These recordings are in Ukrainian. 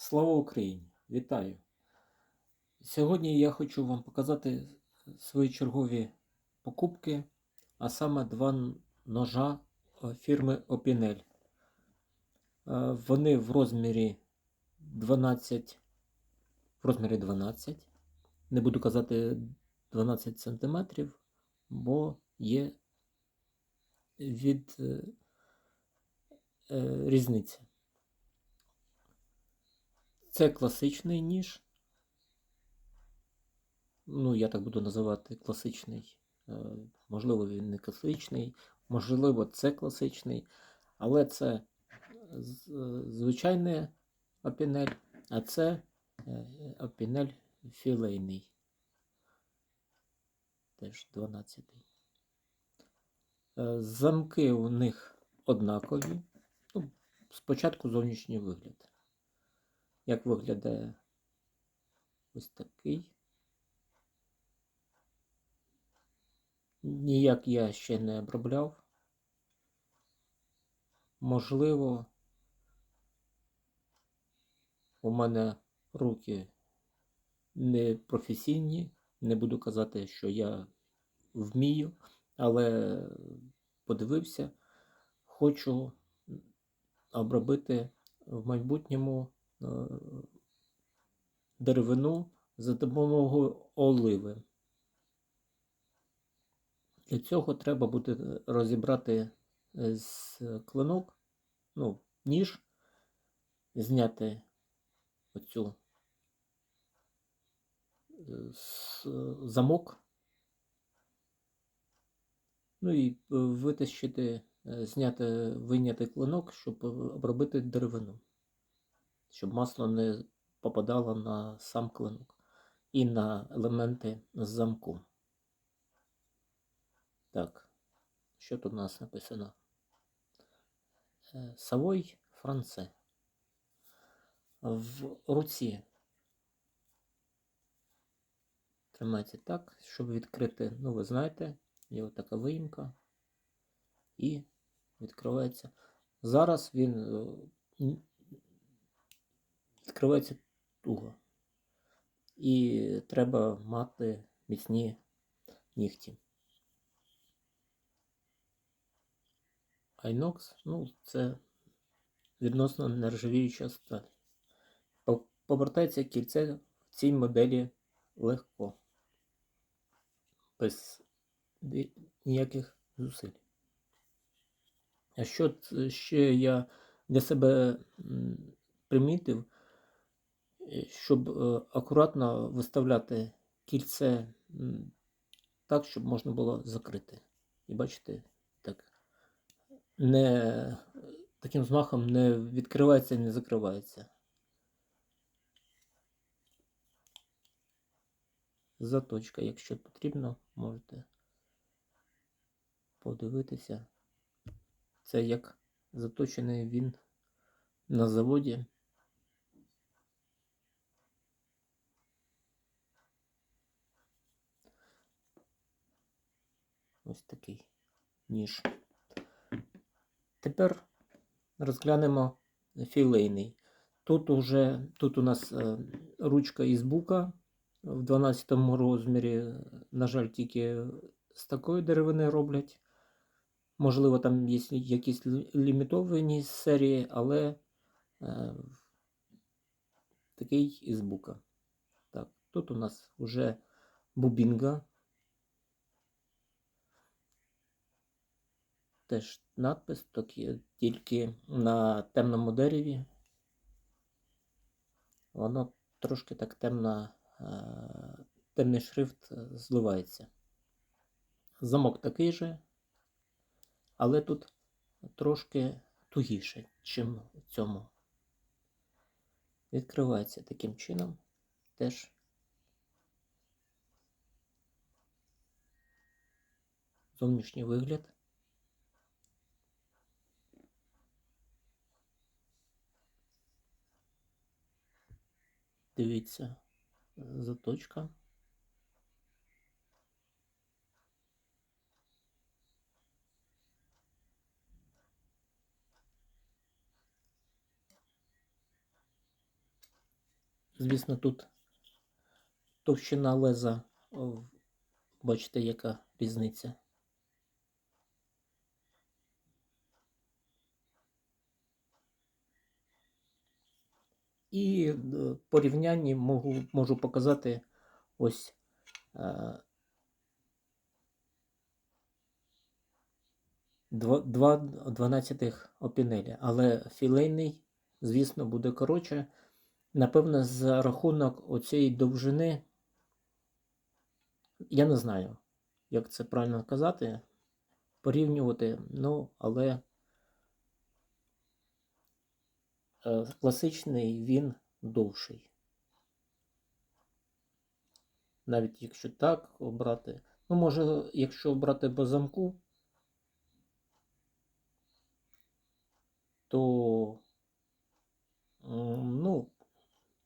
Слава Україні! Вітаю! Сьогодні я хочу вам показати свої чергові покупки, а саме два ножа е, фірми Opinel. Е, Вони в розмірі 12, в розмірі 12. Не буду казати 12 см, бо є від е, е, різниця. Це класичний ніж. Ну, я так буду називати класичний. Е, Можливо, він не класичний, можливо, це класичний, але це е, звичайний опінель, а це е, опінель філейний. Теж 12. Е, Замки у них однакові. Ну, спочатку зовнішній вигляд. Як виглядає ось такий. Ніяк я ще не обробляв. Можливо, у мене руки не професійні. Не буду казати, що я вмію, але подивився, хочу обробити в майбутньому деревину за допомогою оливи. Для цього треба буде розібрати е, з клинок, ну, ніж, зняти оцю е, замок, ну і е, витащити, е, зняти, вийняти клинок, щоб е, обробити деревину, щоб масло не попадало на сам клинок і на елементи з замку. Так, що тут у нас написано? Е, Савой Франце. В руці тримається так, щоб відкрити, ну ви знаєте, є отака виїмка і відкривається. Зараз він е, відкривається туго. І треба мати міцні нігті. Inox, ну, це відносно нержавіюча сталь. Повертається кільце в цій моделі легко, без ніяких зусиль. А що ще я для себе примітив, щоб е, акуратно виставляти кільце так, щоб можна було закрити. І бачите, так не таким змахом не відкривається і не закривається. Заточка, якщо потрібно, можете подивитися. Це як заточений він на заводі. Ось такий ніж. Тепер розглянемо філейний. Тут уже тут у нас е, ручка із бука в 12 розмірі. На жаль, тільки з такої деревини роблять. Можливо, там є якісь лімітовані серії, але е, такий із бука. Так, тут у нас вже бубінга. Теж надпис, тільки на темному дереві. Воно трошки так темно, е, темний шрифт е, зливається. Замок такий же, але тут трошки тугіше, чим в цьому. Відкривається таким чином. Теж зовнішній вигляд. Дивіться, заточка. звісно, тут товщина леза, бачите, яка різниця. І в порівнянні можу, можу показати ось е, два, два 12 опінелі, але філейний, звісно, буде коротше. Напевно, за рахунок оцієї довжини, я не знаю, як це правильно казати, порівнювати, ну, але е, класичний він довший. Навіть якщо так обрати. Ну, може, якщо обрати по замку, то ну,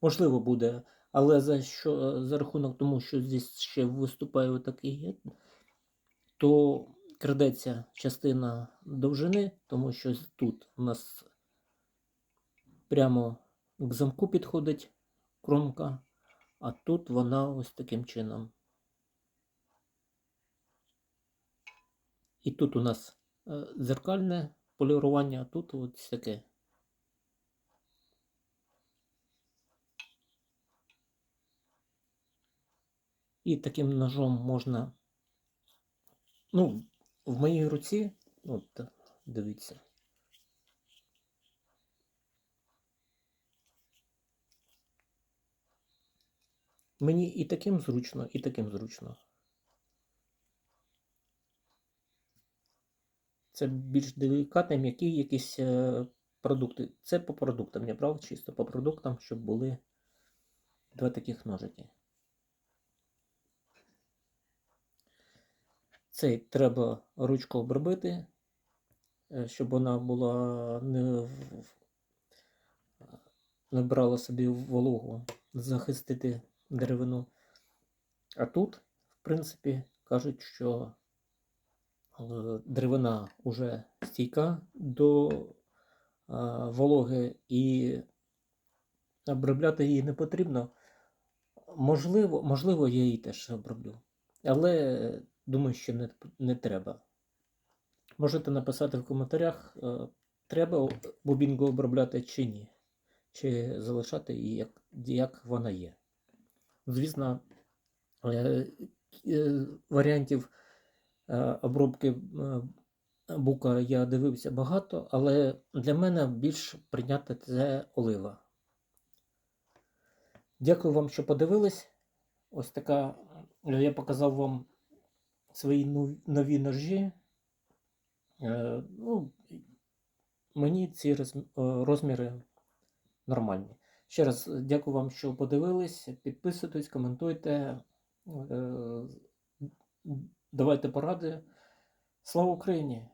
можливо буде, але за що за рахунок тому, що здесь ще виступає отакий, то крадеться частина довжини, тому що тут у нас прямо к замку підходить кромка, а тут вона ось таким чином. І тут у нас е, дзеркальне полірування, а тут ось таке. І таким ножом можна. Ну, в моїй руці, от, дивіться. Мені і таким зручно, і таким зручно. Це більш делікатні, м'які якісь е, продукти. Це по продуктам, я брав чисто по продуктам, щоб були два таких ножики. Цей треба ручку обробити, е, щоб вона була не, не брала собі вологу, захистити деревину. А тут, в принципі, кажуть, що е, деревина вже стійка до е, вологи і обробляти її не потрібно. Можливо, можливо, я її теж оброблю. Але думаю, що не, не треба. Можете написати в коментарях, е, треба бобінгу обробляти чи ні. Чи залишати її, як, як вона є. Звісно, е, е, варіантів е, обробки бука я дивився багато, але для мене більш прийняти це олива. Дякую вам, що подивились. Ось така. Я показав вам свої нові ножі. Ну, мені ці розміри нормальні. Ще раз е, дякую вам, що подивились. Підписуйтесь, коментуйте, е, давайте поради. Слава Україні!